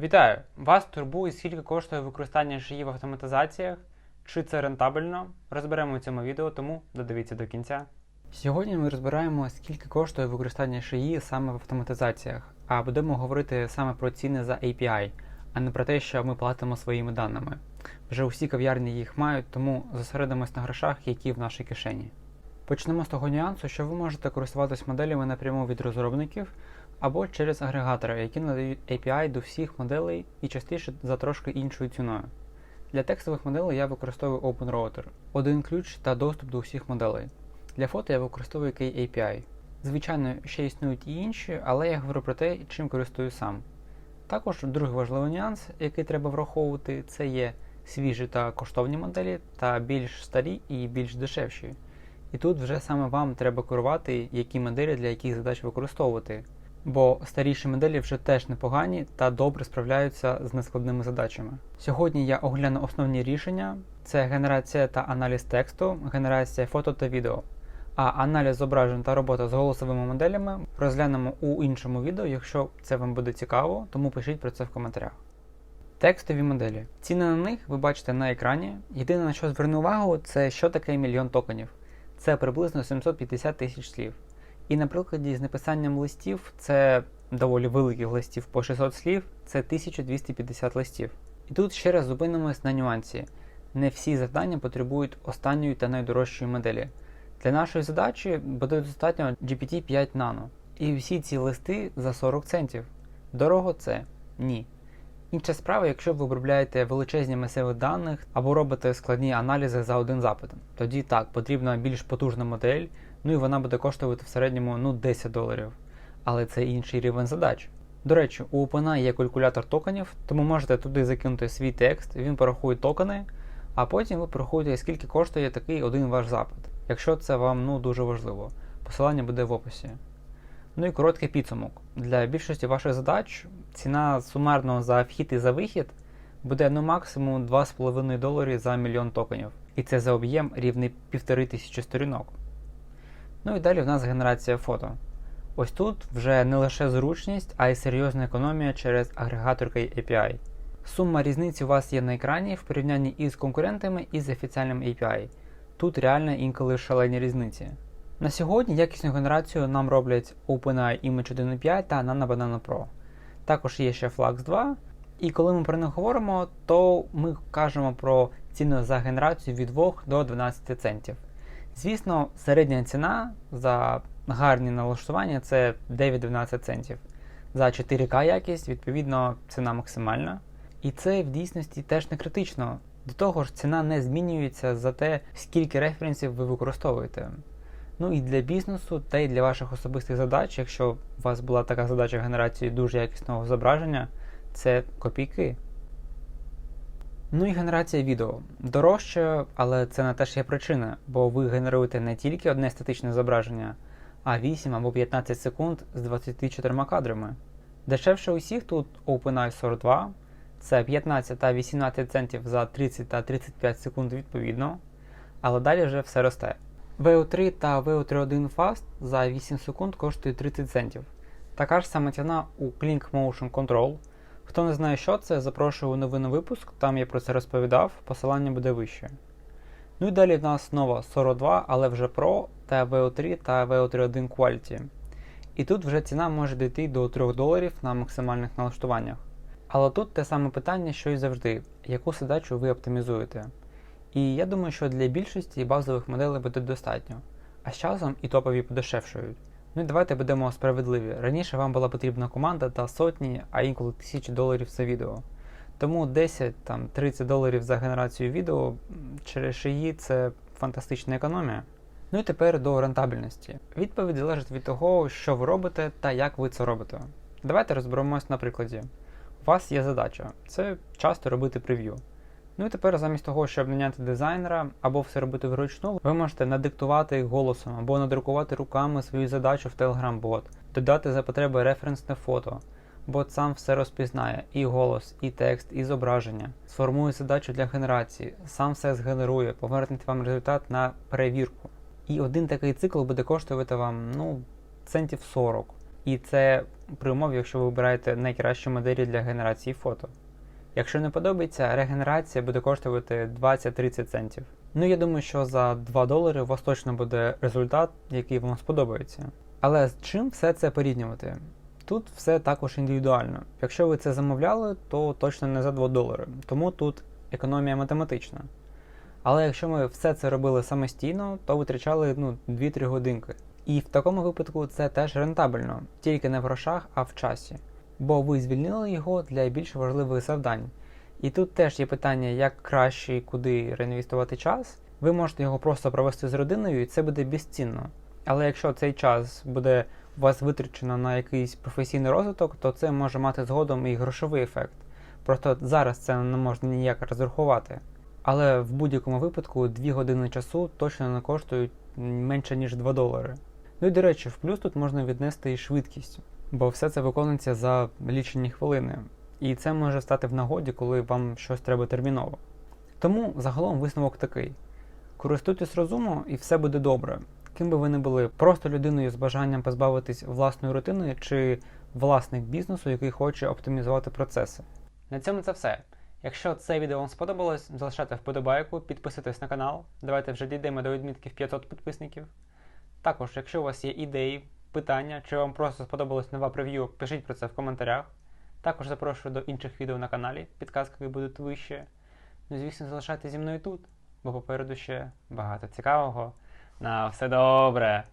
Вітаю! Вас турбує, скільки коштує використання шиї в автоматизаціях? Чи це рентабельно? Розберемо у цьому відео, тому додивіться до кінця. Сьогодні ми розбираємо, скільки коштує використання шиї саме в автоматизаціях, а будемо говорити саме про ціни за API, а не про те, що ми платимо своїми даними. Вже усі кав'ярні їх мають, тому зосередимось на грошах, які в нашій кишені. Почнемо з того нюансу, що ви можете користуватись моделями напряму від розробників або через агрегатори, які надають API до всіх моделей і частіше за трошки іншою ціною. Для текстових моделей я використовую OpenRouter, один ключ та доступ до всіх моделей. Для фото я використовую KAPI. Звичайно, ще існують і інші, але я говорю про те, чим користую сам. Також другий важливий нюанс, який треба враховувати, це є свіжі та коштовні моделі, та більш старі і більш дешевші. І тут вже саме вам треба керувати, які моделі для яких задач використовувати, бо старіші моделі вже теж непогані та добре справляються з нескладними задачами. Сьогодні я огляну основні рішення: це генерація та аналіз тексту, генерація фото та відео. А аналіз зображень та робота з голосовими моделями розглянемо у іншому відео, якщо це вам буде цікаво, тому пишіть про це в коментарях. Текстові моделі. Ціни на них ви бачите на екрані. Єдине на що зверну увагу, це що таке мільйон токенів. Це приблизно 750 тисяч слів. І на прикладі з написанням листів це доволі великих листів по 600 слів, це 1250 листів. І тут ще раз зупинимось на нюансі. Не всі завдання потребують останньої та найдорожчої моделі. Для нашої задачі буде достатньо GPT-5 Nano. І всі ці листи за 40 центів. Дорого це? Ні. Інша справа, якщо ви обробляєте величезні масиви даних або робите складні аналізи за один запит. Тоді так, потрібна більш потужна модель, ну і вона буде коштувати в середньому ну, 10 доларів. Але це інший рівень задач. До речі, у OpenAI є калькулятор токенів, тому можете туди закинути свій текст, він порахує токени, а потім ви порахуєте, скільки коштує такий один ваш запит, якщо це вам ну, дуже важливо. Посилання буде в описі. Ну і короткий підсумок. Для більшості ваших задач ціна сумарно за вхід і за вихід буде ну максимум 2,5 доларів за мільйон токенів. І це за об'єм рівний 1500 сторінок. Ну і далі в нас генерація фото. Ось тут вже не лише зручність, а й серйозна економія через агрегаторки API. Сума різниці у вас є на екрані в порівнянні із конкурентами і з офіціальним API. Тут реально інколи шалені різниці. На сьогодні якісну генерацію нам роблять OpenAI Image 1.5 та Nano Banana Pro. Також є ще Flux 2. І коли ми про них говоримо, то ми кажемо про ціну за генерацію від 2 до 12 центів. Звісно, середня ціна за гарні налаштування це 9-12 центів. За 4К якість, відповідно, ціна максимальна. І це в дійсності теж не критично. До того ж, ціна не змінюється за те, скільки референсів ви використовуєте. Ну і для бізнесу, та й для ваших особистих задач, якщо у вас була така задача генерації дуже якісного зображення, це копійки. Ну і генерація відео. Дорожче, але це не теж є причина, бо ви генеруєте не тільки одне статичне зображення, а 8 або 15 секунд з 24 кадрами. Дешевше усіх тут OpenAI 42, це 15 та 18 центів за 30 та 35 секунд відповідно, але далі вже все росте. VO3 та VO31 Fast за 8 секунд коштує 30 центів. Така ж сама ціна у Clink Motion Control. Хто не знає, що це, запрошую у новинний випуск, там я про це розповідав, посилання буде вище. Ну і далі в нас нова 42, але вже Pro та VO3 та VO31 Quality. І тут вже ціна може дійти до 3 доларів на максимальних налаштуваннях. Але тут те саме питання, що і завжди, яку задачу ви оптимізуєте. І я думаю, що для більшості базових моделей буде достатньо, а з часом і топові подешевшують. Ну і давайте будемо справедливі. Раніше вам була потрібна команда та сотні, а інколи тисячі доларів за відео. Тому 10-30 доларів за генерацію відео через шиї це фантастична економія. Ну і тепер до рентабельності. Відповідь залежить від того, що ви робите та як ви це робите. Давайте розберемось на прикладі. У вас є задача це часто робити прев'ю. Ну і тепер, замість того, щоб наняти дизайнера або все робити вручну, ви можете надиктувати голосом або надрукувати руками свою задачу в Telegram-бот, додати за потреби референсне фото. Бот сам все розпізнає: і голос, і текст, і зображення, сформує задачу для генерації, сам все згенерує, поверне вам результат на перевірку. І один такий цикл буде коштувати вам ну, центів 40. І це при умові, якщо ви вибираєте найкращі моделі для генерації фото. Якщо не подобається, регенерація буде коштувати 20-30 центів. Ну я думаю, що за 2 долари у вас точно буде результат, який вам сподобається. Але з чим все це порівнювати? Тут все також індивідуально. Якщо ви це замовляли, то точно не за 2 долари, тому тут економія математична. Але якщо ми все це робили самостійно, то витрачали ну, 2-3 годинки. І в такому випадку це теж рентабельно, тільки не в грошах, а в часі. Бо ви звільнили його для більш важливих завдань. І тут теж є питання, як краще і куди реінвестувати час. Ви можете його просто провести з родиною, і це буде безцінно. Але якщо цей час буде у вас витрачено на якийсь професійний розвиток, то це може мати згодом і грошовий ефект. Просто зараз це не можна ніяк розрахувати. Але в будь-якому випадку 2 години часу точно не коштують менше ніж 2 долари. Ну і до речі, в плюс тут можна віднести і швидкість, бо все це виконується за лічені хвилини, і це може стати в нагоді, коли вам щось треба терміново. Тому загалом висновок такий: користуйтесь розумом і все буде добре. Ким би ви не були, просто людиною з бажанням позбавитись власної рутини чи власник бізнесу, який хоче оптимізувати процеси. На цьому це все. Якщо це відео вам сподобалось, залишайте вподобайку, підписуйтесь на канал. Давайте вже дійдемо до відмітки в 500 підписників. Також, якщо у вас є ідеї, питання, чи вам просто сподобалось нова прев'ю, пишіть про це в коментарях. Також запрошую до інших відео на каналі, підказки будуть вище. Ну, і, звісно, залишайтеся зі мною тут, бо попереду ще багато цікавого. На все добре!